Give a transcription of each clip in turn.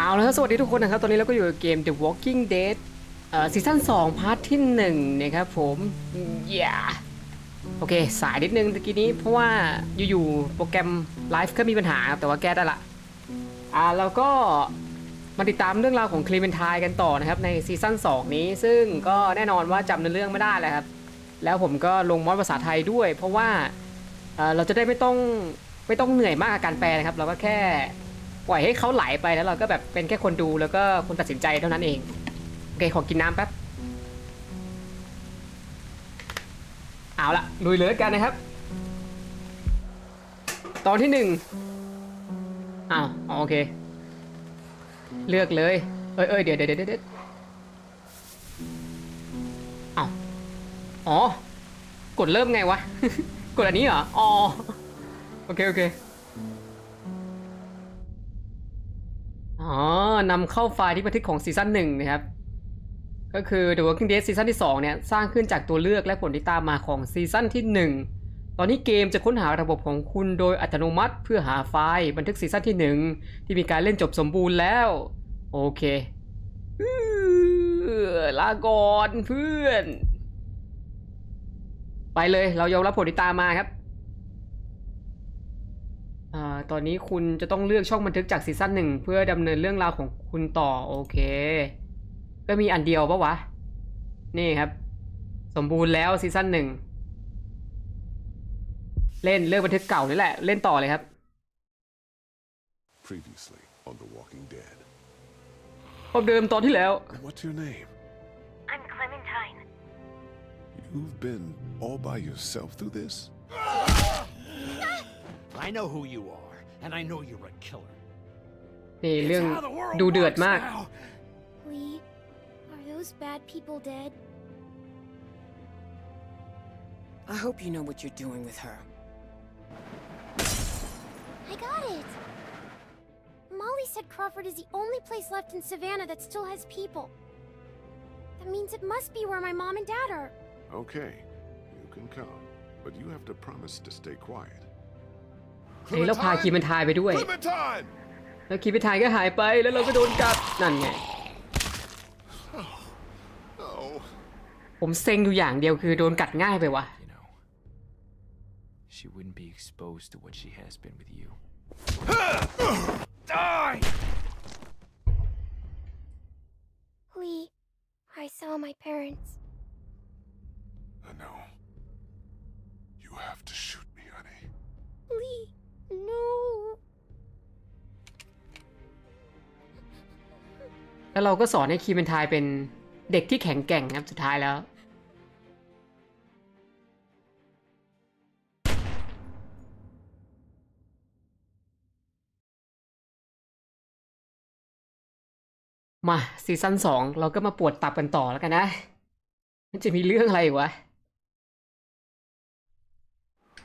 เอาละครับสวัสดีทุกคนนะครับ ตอนนี้เราก็อยู่กับเกม The Walking Dead เอ่อซีซั่น2พาร์ทที่1นะครับผมอย่าโอเค สายนิดนึงตะกี้นี้ เพราะว่าอยู่ๆโปรแกรมไลฟ์ก็มีปัญหาครับแต่ว่าแก้ได้ละอ่าแล้วก็มาติดตามเรื่องราวของคลีเมนทายกันต่อนะครับ ในซีซั่น2นี้ ซึ่งก็แน่นอนว่าจำเนื้อเรื่องไม่ได้แล้วครับ แล้วผมก็ลงมอดภาษาไทยด้วย เพราะว่าเอ่อเราจะได้ไม่ต้องไม่ต้องเหนื่อยมากกับการแปลนะครับ เราก็แค่ ปล่อยให้เขาไหลไปแล้วเราก็แบบเป็นแค่คนดูแล้วก็คนตัดสินใจเท่านั้นเอง โอเค ขอกินน้ำแป๊บ เอาละลุยเลยกันนะครับ ตอนที่หนึ่งอ้าวโอเค เลือกเลย เอ้ยเอ้ยเดี๋ยวเดี๋ยวเดี๋ยวเดี๋ยวอ้าวอ๋อ กดเริ่มไงวะ กดอันนี้เหรอ อ๋อ โอเค โอเค อ๋อนำเข้าไฟล์ที่บันทึกของซีซั่นหนึ่งนะครับ ก็คือ The Walking Dead ซีซั่นที่ 2 เนี่ย สร้างขึ้นจากตัวเลือกและผลที่ตามมาของซีซั่นที่ 1 ตอนนี้เกมจะค้นหาระบบของคุณโดยอัตโนมัติเพื่อหาไฟล์บันทึกซีซั่นที่ 1 ที่มีการเล่นจบสมบูรณ์แล้ว โอเคอื้อลาก่อนเพื่อน ไปเลยเรายอมรับผลที่ตามมาครับ ตอนนี้คุณจะต้องเลือกช่องบันทึกจากซีซั่นหนึ่งเพื่อดำเนินเรื่องราวของคุณต่อโอเค ก็มีอันเดียวปะวะ นี่ครับ สมบูรณ์แล้วซีซั่นหนึ่งเล่นเลือกบันทึกเก่านี่แหละเล่นต่อเลยครับ Previously on The Walking Dead. พบเดิมตอนที่แล้ว What's your name? I'm Clementine. You've been all by yourself through this? I know who you are, and I know you're a killer. นี่ It's เรื่อง how the world ดูเดือด works มาก now. Lee, are those bad people dead? I hope you know what you're doing with her. I got it! Molly said Crawford is the only place left in Savannah that still has people. That means it must be where my mom and dad are. Okay, you can come, but you have to promise to stay quiet. เอ้ยแล้วพาคีมันทายไปด้วย Clementine! แล้วคีมันทายก็หายไปแล้วเราก็โดนกัดนั่นไง Oh, ผมเซ็งอยู่อย่างเดียวคือโดนกัดง่ายไปวะ You know, she wouldn't be exposed to what she has been with you. Die! Lee, I saw my parents. I know. You have to shoot แล้วเราก็สอนให้คีเมนทายเป็นเด็กที่แข็งแกร่งครับสุดท้ายแล้ว มาซีซั่นสองเราก็มาปวดตับกันต่อแล้วกันนะ มันจะมีเรื่องอะไรอีกวะ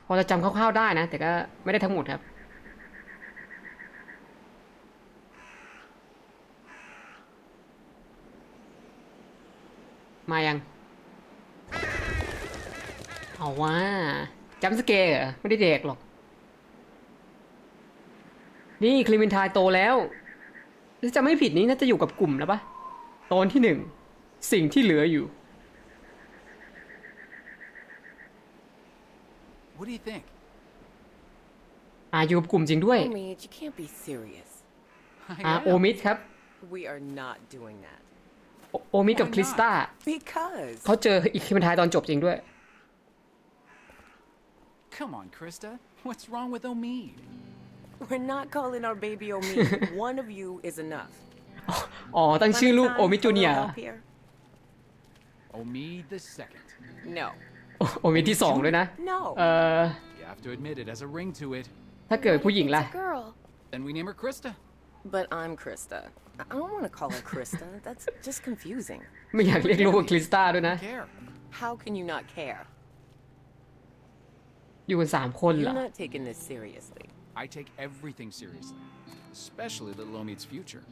พอจะจำคร่าวๆได้นะ แต่ก็ไม่ได้ทั้งหมดครับ มายัง เอาว่าจำสเกร์เหรอไม่ได้เด็กหรอก นี่คลีมินทายโตแล้วถ้าจะไม่ผิดนี้น่าจะอยู่กับกลุ่มแล้วปะตอนที่หนึ่ง สิ่งที่เหลืออยู่ What do you think? อ่าอยู่กับกลุ่มจริงด้วย I mean, you can't be serious. I อ่า am. โอมิดครับ We are not doing that. โอโอมิดกับ Why not? คริสตา Because เขาเจออีกคลีมินทายตอนจบจริงด้วย Come on, Krista. What's wrong with Omid? we're not calling our baby Omi. One of you is enough. อ๋อ ตั้งชื่อลูก Clementine, โอมิดจู a เนีย little help here? Omid the second. No. โอมิดที่สองด้วยนะ No. เอ่อ You have to admit it has a ring to it. ถ้าเกิดผู้หญิงล่ะ It's a girl. Then we name her Krista. But I'm Krista. I I don't want to call her Krista. That's just confusing. ไม่อยากเรียกลูกว่าคริสตาด้วยนะ Care. How can you not care? อยู่กันสามคนเหรอ You're not taking this seriously. I take everything seriously, especially little Omid's future.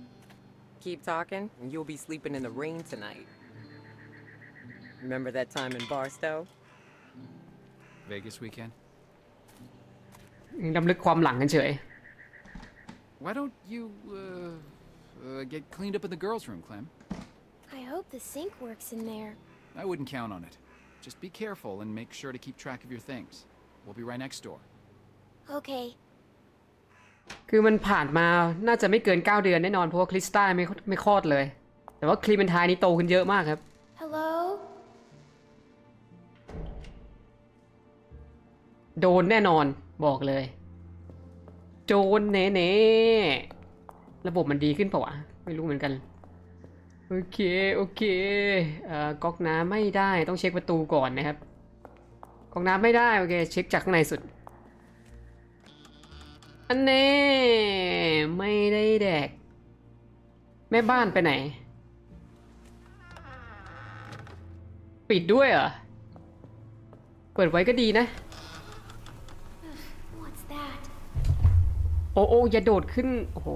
Keep talking, and you'll be sleeping in the rain tonight. Remember that time in Barstow? Vegas weekend. ดำลึกความหลังกันเฉย Why don't you, uh, Uh, get cleaned up in the girls' room, Clem. I hope the sink works in there. I wouldn't count on it. Just be careful and make sure to keep track of your things. We'll be right next door. Okay. คือมันผ่านมาน่าจะไม่เกิน 9 เดือนแน่นอน เพราะว่าคริสตัลไม่ไม่คลอดเลย แต่ว่าคลีเมนทายนี่โตขึ้นเยอะมากครับ Hello? โดนแน่นอนบอกเลย โจนเน่ๆ ระบบมันดีขึ้นเปล่าวะ ไม่รู้เหมือนกัน โอเค โอเค เอ่อก๊อกน้ำไม่ได้ต้องเช็คประตูก่อนนะครับ ก๊อกน้ำไม่ได้ โอเค เช็คจากข้างในสุด อันเน่ไม่ได้แดก แม่บ้านไปไหน ปิดด้วยเหรอ เปิดไว้ก็ดีนะ What's that? โอ้โอ้อย่าโดดขึ้น โอ้โห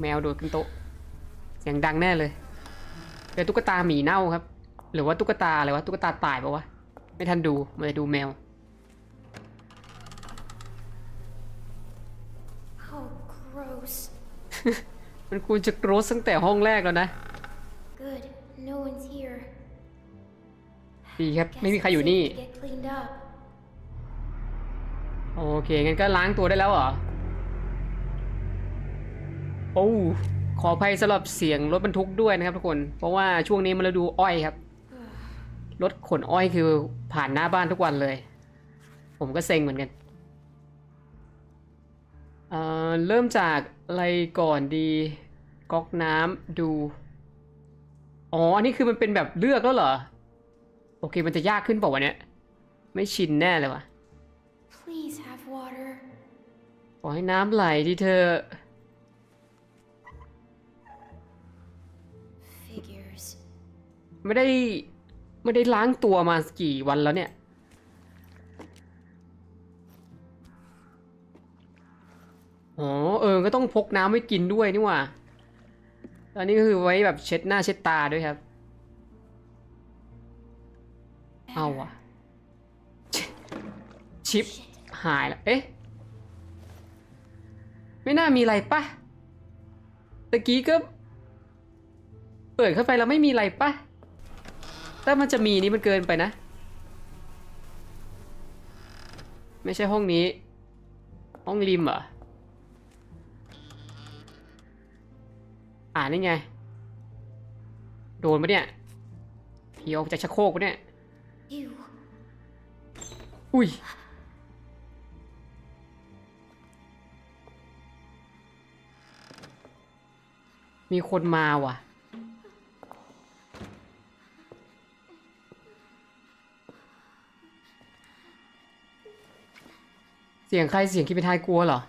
แมวโดดขึ้นโต๊ะ เสียงดังแน่เลยเจอตุ๊กตาหมีเน่าครับ หรือว่าตุ๊กตาอะไรวะ ตุ๊กตาตายปะวะ ไม่ทันดูมาดูแมว Oh, gross. มันควรจะโกรธตั้งแต่ห้องแรกแล้วนะ Good. No one's here. ดีครับ Guess ไม่มีใคร it's อยู่ safe นี่ to Get cleaned up. โอเค งั้นก็ล้างตัวได้แล้วเหรอ โอ้ขออภัยสำหรับเสียงรถบรรทุกด้วยนะครับทุกคน เพราะว่าช่วงนี้มันฤดูอ้อยครับ รถขนอ้อยคือผ่านหน้าบ้านทุกวันเลย ผมก็เซ็งเหมือนกัน เอ่อ เริ่มจากอะไรก่อนดี ก๊อกน้ำดู อ๋อ อันนี้คือมันเป็นแบบเลือกแล้วเหรอ โอเค มันจะยากขึ้นเปล่าวะเนี่ย ไม่ชินแน่เลยวะ Please have water. ขอให้น้ำไหลที่เธอ ไม่ได้ไม่ได้ล้างตัวมากี่วันแล้วเนี่ย อ๋อเออ ก็ต้องพกน้ำไว้กินด้วยนี่หว่าอันนี้ก็คือไว้แบบเช็ดหน้าเช็ดตาด้วยครับ เอาอะชิชิปหายแล้ว เอ๊ะ ไม่น่ามีอะไรปะตะกี้ก็ เปิดเข้าไปแล้วไม่มีอะไรปะ ถ้ามันจะมีนี่มันเกินไปนะ ไม่ใช่ห้องนี้ ห้องริมเหรอ อ่านี่ไง โดนปะเนี่ยผีออกจากชักโครกปะเนี่ย Ew. อุ้ยมีคนมาว่ะ เสียงใครเสียงคิดเป็นทยกลัวเหรอ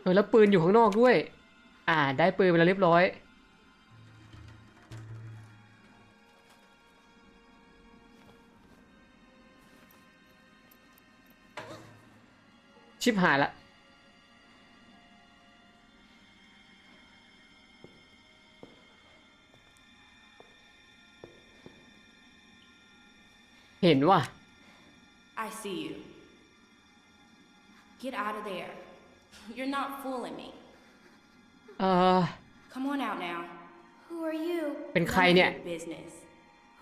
เออแล้วปืนอยู่ข้างนอกด้วย อ่า ได้ปืนไปแล้วเรียบร้อย ชิบหายละ เห็นว่ะ I see you. Get out of there. You're not fooling me. เออ Come on out now. Who are you? เป็นใคร None of เนี่ย your business.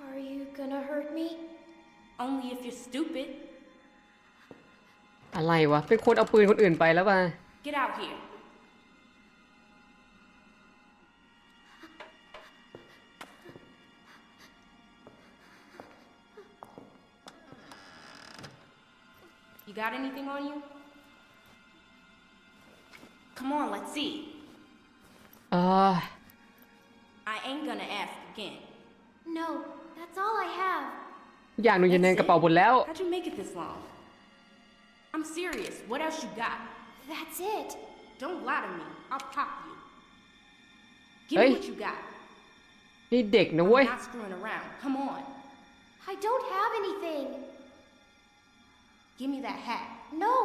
Are you gonna hurt me? Only if you're stupid. อะไรวะ เป็นคนเอาปืนคนอื่นไปแล้วป่ะ Get out here. got anything on you? Come on, let's see. เออ I ain't gonna ask again. No, that's all I have. อย่างหนึงอยู่ใน That's กระเป๋า it? หมดแล้ว How'd you make it this long? I'm serious. What else you got? That's it. Don't lie to me. I'll pop you. Give Hey. me what you got. นี่เด็กนะ I'm เว้ย not screwing around. Come on. I don't have anything. Give me that hat. No.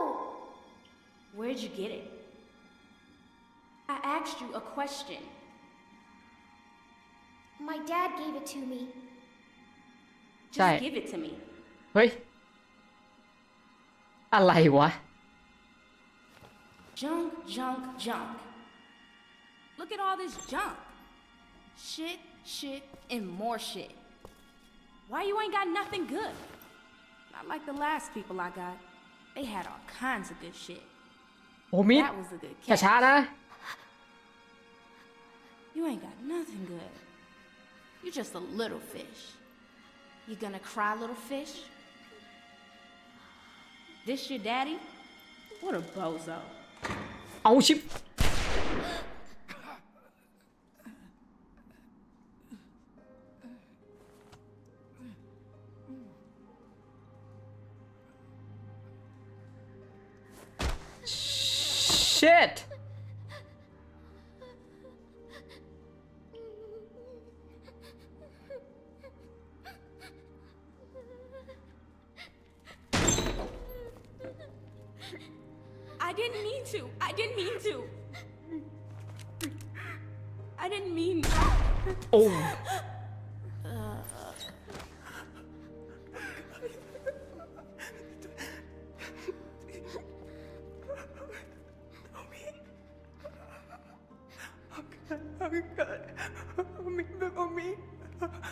Where'd you get it? I asked you a question. My dad gave it to me. Just Right. give it to me. เฮ้ย อะไรวะ Junk, junk, junk. Look at all this junk. Shit, shit, and more shit. Why you ain't got nothing good? Not like the last people I got. They had all kinds of good shit. โอ้มิด That was a good อย่า catch. ช้านะ You ain't got nothing good. You're just a little fish. You gonna cry, little fish? This your daddy? What a bozo. เอาชิป shit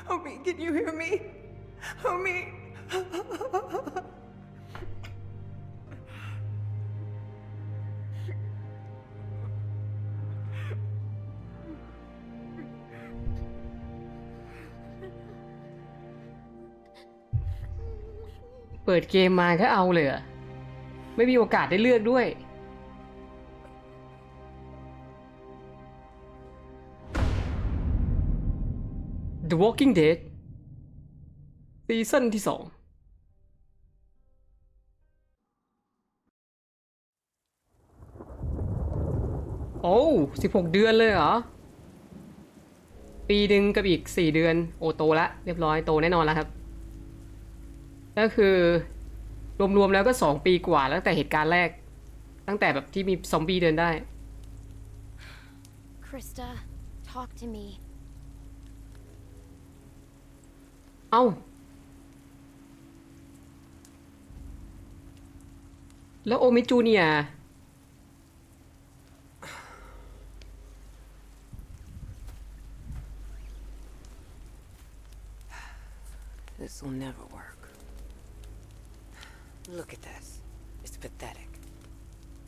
homie. Can you hear me? Homie. เปิดเกมมาก็เอาเลยเหรอไม่มีโอกาสได้เลือกด้วย The Walking Dead ซีซั่นที่สองโอ้สิบหกเดือนเลยเหรอ ปีหนึ่งกับอีกสี่เดือน โอโตละ เรียบร้อยโตแน่นอนแล้วครับ ก็คือ รวมๆแล้วก็สองปีกว่าแล้วตั้งแต่เหตุการณ์แรก ตั้งแต่แบบที่มีซอมบี้เดินได้ Krista, talk to me. เอ้า แล้วโอมิจูเนียร์ This will never work. Look at this. It's pathetic.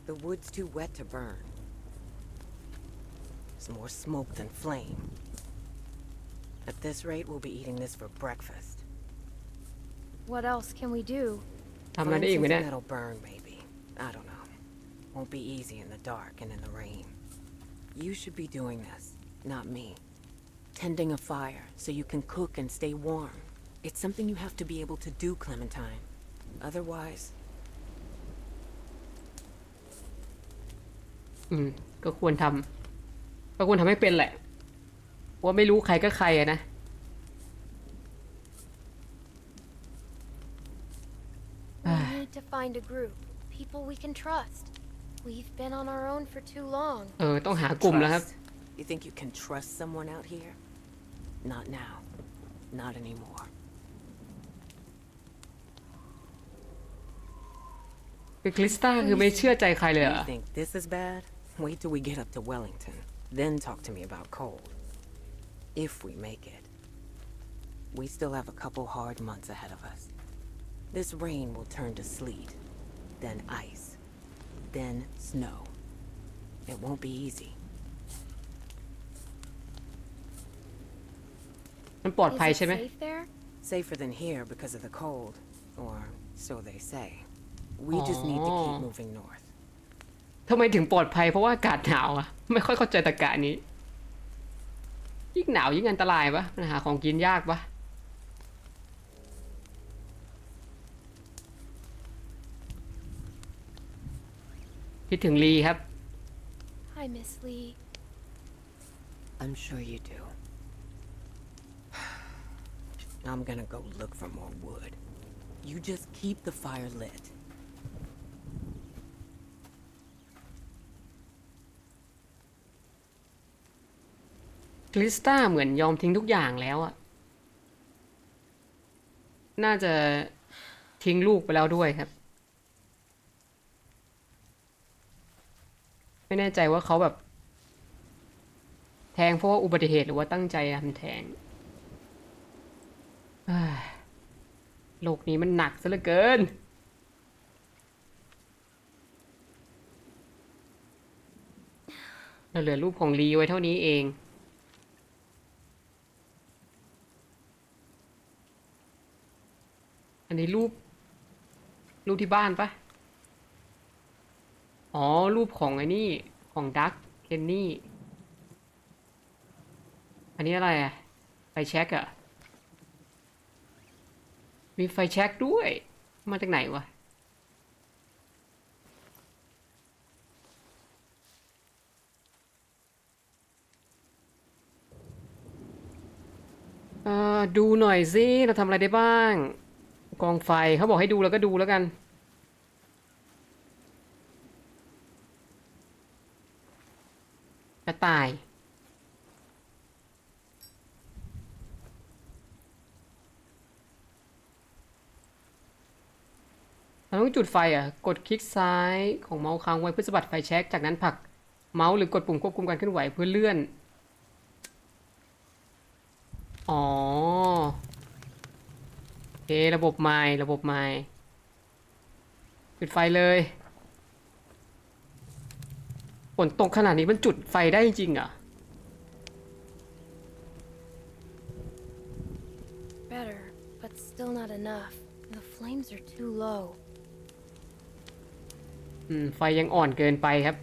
The wood's too wet to burn. There's more smoke than flame. At this rate, we'll be eating this for breakfast. What else can we do? ทำอะไร Find ได้อีกไหม something เนี่ย that'll burn, maybe. I don't know. Won't be easy in the dark and in the rain. You should be doing this, not me. Tending a fire so you can cook and stay warm. It's something you have to be able to do, Clementine. Otherwise, อืม ก็ควรทำก็ควรทำให้เป็นแหละ ว่าไม่รู้ใครก็ใครอะนะ We need to find a group, people we can trust. We've been on our own for too long. เออ ต้องหากลุ่มแล้วครับ trust. You think you can trust someone out here? Not now. Not anymore. คือคริสตาคือไม่เชื่อใจใครเลยเหรอ You think this is bad? Wait till we get up to Wellington. Then talk to me about cold. If we make it. We still have a couple hard months ahead of us. This rain will turn to sleet, then ice, then snow. It won't be easy. มันปลอด Is ภัย it ใช่ไหม safe there? Safer than here because of the cold, or so they say. We just need to keep Oh. moving north. ทำไมถึงปลอดภัยเพราะว่าอากาศหนาวอะไม่ค่อยเข้าใจตะกะนี้ ยิ่งหนาวยิ่งอันตรายปะมันหาของกินยากปะคิดถึงลีครับ I miss Lee. I'm sure you do. I'm gonna go look for more wood. You just keep the fire lit. คริสตาเหมือนยอมทิ้งทุกอย่างแล้วอะน่าจะทิ้งลูกไปแล้วด้วยครับ ไม่แน่ใจว่าเขาแบบ แทงเพราะว่าอุบัติเหตุหรือว่าตั้งใจทำแทงโลกนี้มันหนักซะเหลือเกิน เราเหลือรูปของลีไว้เท่านี้เอง นนี้รูป รูปที่บ้านปะอ๋อ รูปของไอ้นี่ ของดักเคนนี่ อันนี้อะไรอะไฟแช็กอะมีไฟแช็กด้วย มาจากไหนวะดูหน่อยสิเราทำอะไรได้บ้าง กองไฟเขาบอกให้ดูแล้วก็ดูแล้วกัน กระต่าย เราต้องจุดไฟอะ กดคลิกซ้ายของเมาส์ค้างไว้เพื่อสะบัดไฟแช็กจากนั้นผลักเมาส์หรือกดปุ่มควบคุมการเคลื่อนไหวเพื่อเลื่อน อ๋อโอ เคระบบไม้ระบบไม้จุดไฟเลยฝนตกขนาดนี้มันจุดไฟได้จริงๆเหรอะ Better, but still not enough. The flames are too low. อืมไฟยังอ่อนเกินไปครับ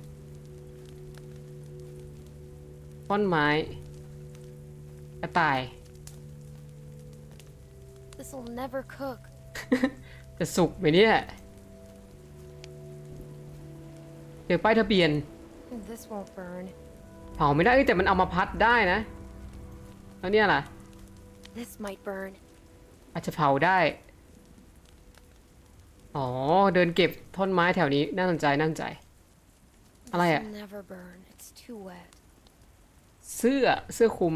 ต้นไม้กระต่าย This'll never cook. จะสุกไหมเนี่ยเจอป้ายทะเบียน This won't burn. เผาไม่ได้เอ้ยแต่มันเอามาพัดได้นะ แล้วเนี่ยล่ะ This might burn. อาจจะเผาได้ อ๋อ เดินเก็บท่อนไม้แถวนี้ น่าสนใจ น่าสนใจ อะไรอะ This'll never burn. It's too wet. เสื้อ เสื้อคลุม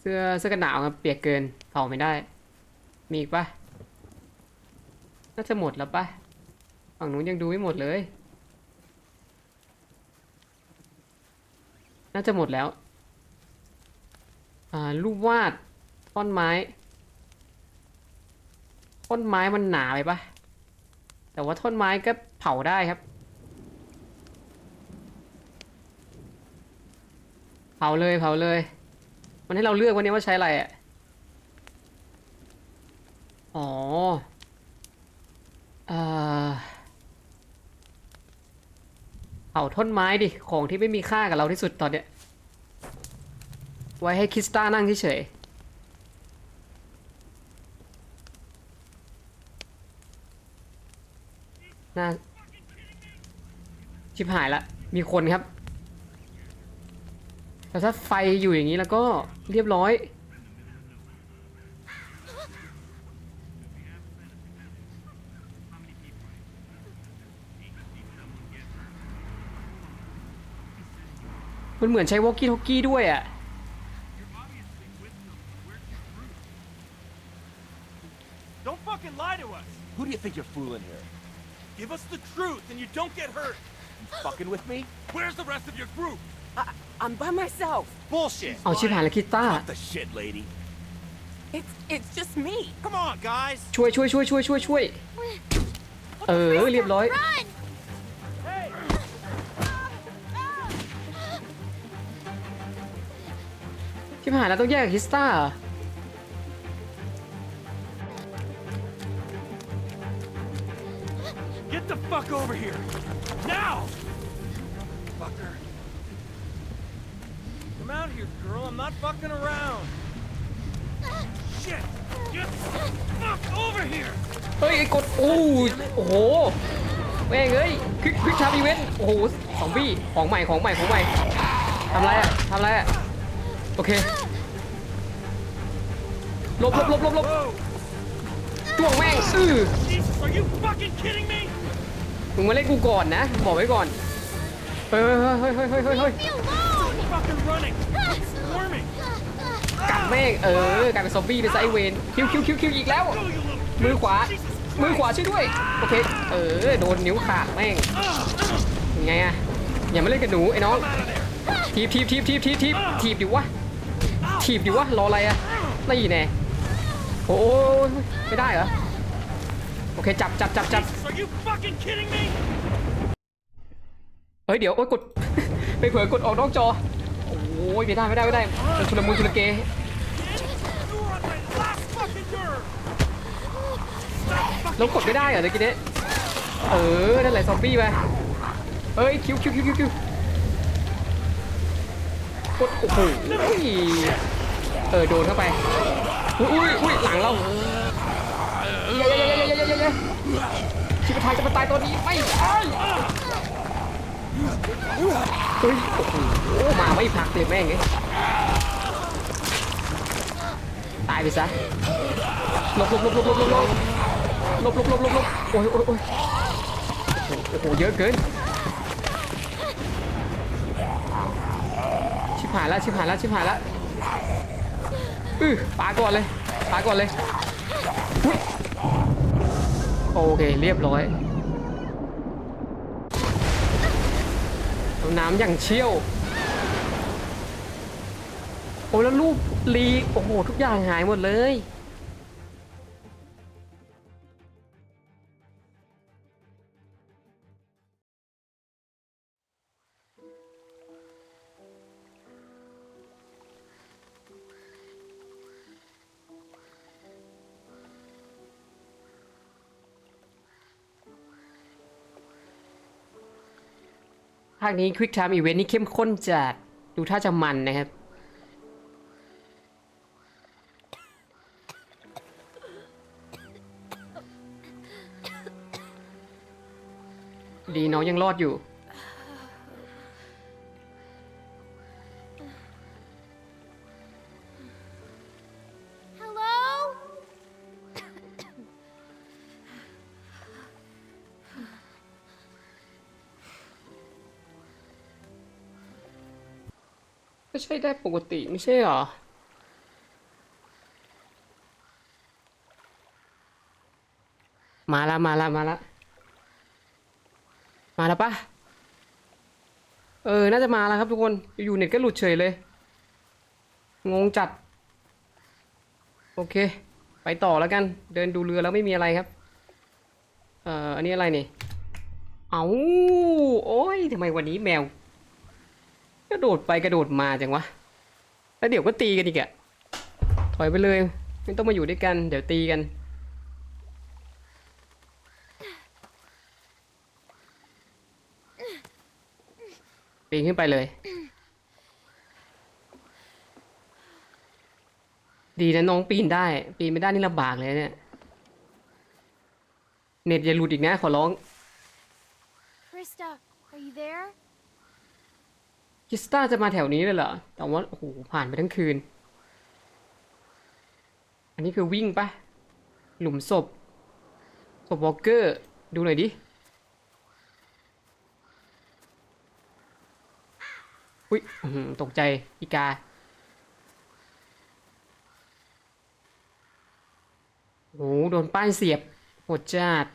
เสื้อ เสื้อกันหนาวครับเปียกเกิน เผาไม่ได้ มีอีกปะน่าจะหมดแล้วปะฝั่งนู้นยังดูไม่หมดเลย น่าจะหมดแล้ว อ่ารูปวาดท่อนไม้ท่อนไม้มันหนาไปปะแต่ว่าท่อนไม้ก็เผาได้ครับ เผาเลยเผาเลย มันให้เราเลือกวันนี้ว่าใช้อะไรอะ อ๋อเออเผาท่อนไม้ดิ ของที่ไม่มีค่ากับเราที่สุดตอนเนี้ย ไว้ให้คริสต้านั่งเฉยๆน่าชิบหายละ มีคนครับแต่ถ้าไฟอยู่อย่างนี้แล้วก็เรียบร้อย มันเหมือนใช้วอกกี้ทอกกี้ด้วยอะ Don't fucking lie to us! Who do you think you're fooling here? Give us the truth and you don't get hurt! Fucking with me? Where's the rest of your group? I, I'm by myself. Bullshit! เอาชิบหายแล้วคิตต้า Cut the shit, lady! It's it's just me. Come on, guys! ช่วยช่วยช่วยช่วยช่วยช่วย เออ เรียบร้อย ชิบหายแล้วต้องแยกกับคริสต้าเหรอ Get the fuck over here! Now! Fucker. Come out here, girl. I'm not fucking around. Shit! Get the fuck over here! เฮ้ยไอ้กดโอ้ยโอ้โหแม่งเอ้ยคลิกคลิกทำอีเวนต์โอ้โหสองบี้ของใหม่ของใหม่ของใหม่ทำไรอะทำไรอะโอเค หลบหลบหลบหลบหลบ Whoa! จ้วงแม่งอื้อ Jesus, are you fucking kidding me? มึงมาเล่นกูก่อนนะ บอกไว้ก่อน เฮ้ยเฮ้ยเฮ้ยเฮ้ยเฮ้ยเฮ้ย Me alone! Fucking running! It's swarming! กัดแม่งเออกลายเป็นซอมบี้เป็นไซด์เวนคิวคิวคิวคิวอีกแล้ว Go, you little มือขวา Jesus มือขวา Christ. ช่วยด้วย โอเค เออ โดนนิ้วขาดแม่งยังไงอะอย่ามาเล่นกับหนูไอ้น้องทีบทีบทีบทีบทีบทีบทีบดิวะทีบดิวะ รออะไรอะนี่แน่ โอ้ยไม่ได้เหรอ โอเคจับจับจับจับ Are you fucking kidding me? เฮ้ยเดี๋ยวโอ้ยกด ไปเผลอกดออกนอกจอ โอ้ยไม่ได้ไม่ได้ไม่ได้มันชุลมุนชุลเก You were on my last fucking nerve. แล้วกดไม่ได้เหรอเมื่อกี้เนี้ยเออนั่นแหละซอมบี้ไปเฮ้ยคิวคิวคิวคิวคิวกดโอ้โห เออโดนเข้าไป อุ้ยอุ้ยหลังเราเย้เย้เย้เย้เย้เย้เย้ชิบะทายจะมาตายตัวนี้ไม่ได้เฮ้ยโอ้โหมาไม่พักเลยแม่งไงตายไปซะหลบหลบหลบหลบหลบหลบหลบหลบหลบหลบหลบลบโอ้ยโอ้ยโอ้ยโอ้โหเยอะเกินชิบหายแล้วชิบหายแล้วชิบหายแล้ว อือปาก่อนเลยปาก่อนเลยโอเคเรียบร้อยน้ำอย่างเชี่ยว โอ้แล้วรูปลีโอ้โห ทุกอย่างหายหมดเลยาคนี้ Quick Time Event นี่เข้มข้นจัดดูท่าจะมันนะครับ ดีน้องยังรอดอยู่ ใช่ได้ปกติไม่ใช่หรอ มาละมาละมาละมาแล้วปะเออ น่าจะมาแล้วครับทุกคน อยู่เน็ตก็หลุดเฉยเลย งงจัด โอเค ไปต่อแล้วกัน เดินดูเรือแล้วไม่มีอะไรครับ เอ่อ อันนี้อะไรนี่ เอาโอ้ยทำไมวันนี้แมว กระโดดไปกระโดดมาจังวะ แล้วเดี๋ยวก็ตีกันอีกอะถอยไปเลย ไม่ต้องมาอยู่ด้วยกัน เดี๋ยวตีกัน ปีนขึ้นไปเลย ดีนะน้องปีนได้ ปีนไม่ได้นี่ลำบากเลยเนี่ย เน็ตอย่าหลุดอีกนะขอร้อง Krista, are you there? คิสตาจะมาแถวนี้เลยเหรอ แต่ว่าโอ้โหผ่านไปทั้งคืน อันนี้คือวิ่งปะหลุมศพ ศพวอลเกอร์ ดูหน่อยดิ อุ้ยตกใจ อีกา โอ้โห โดนป้ายเสียบโหดจัด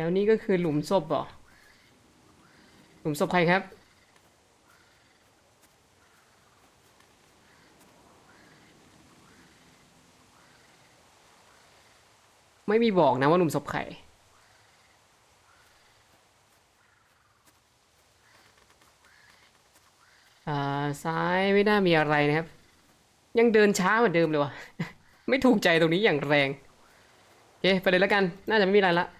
แล้วนี่ก็คือหลุมศพเหรอ หลุมศพใครครับ ไม่มีบอกนะว่าหลุมศพใครซ้ายไม่น่ามีอะไรนะครับ ยังเดินช้าเหมือนเดิมเลยวะไม่ถูกใจตรงนี้อย่างแรงโอเคไปเลยแล้วกัน น่าจะไม่มีอะไรละ